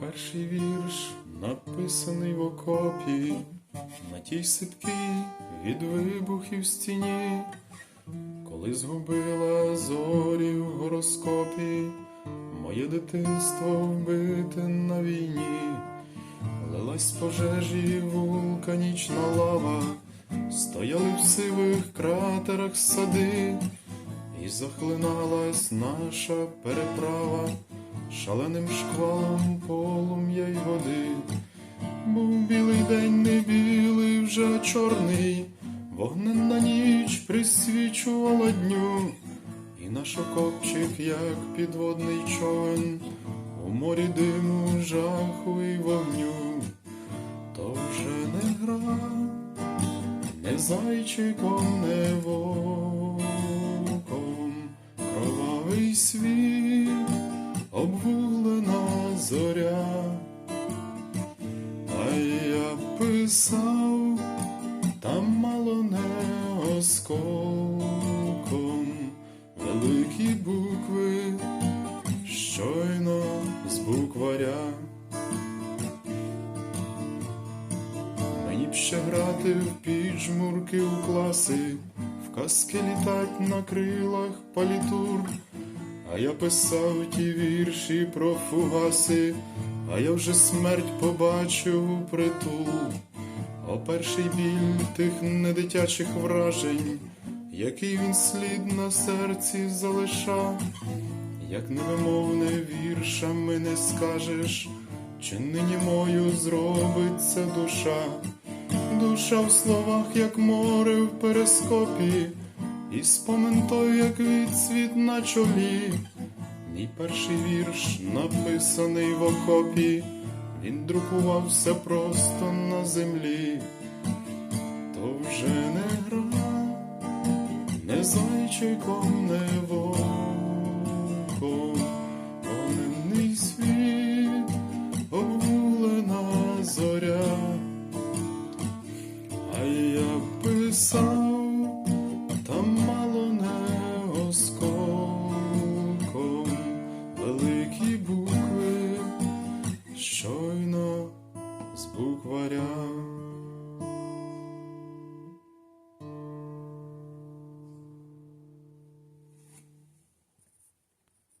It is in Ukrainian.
Перший вірш написаний в окопі, на тій сипкій від вибухів стіні, коли згубила зорі в гороскопі, моє дитинство вбите на війні, лилась пожежі вулканічна лава, стояли в сивих кратерах сади, і захлиналась наша переправа шаленим шквалом полум'я й води. Був білий день, не білий, вже чорний, вогненна ніч присвічувала дню, і наш окопчик, як підводний човен, у морі диму, жаху і вогню, то вже не гра, не зайчиком, не вовком, кровавий світ зоря, а я писав там мало не осколком великі букви, щойно з букваря. Мені б ще грати в піджмурки у класи, в казки літать на крилах палітур. А я писав ті вірші про фугаси, а я вже смерть побачив у притул. О перший біль тих недитячих вражень, який він слід на серці залишав, як невимовне віршами не скажеш, чи нині мою зробиться душа, душа в словах, як море в перескопі. І спомин той, як відсвіт на чолі, мій перший вірш написаний в окопі, він друкувався просто на землі, то вже не гра, не зайчиком, не вовком, Вогненний світ, обгулена зоря, з букваря.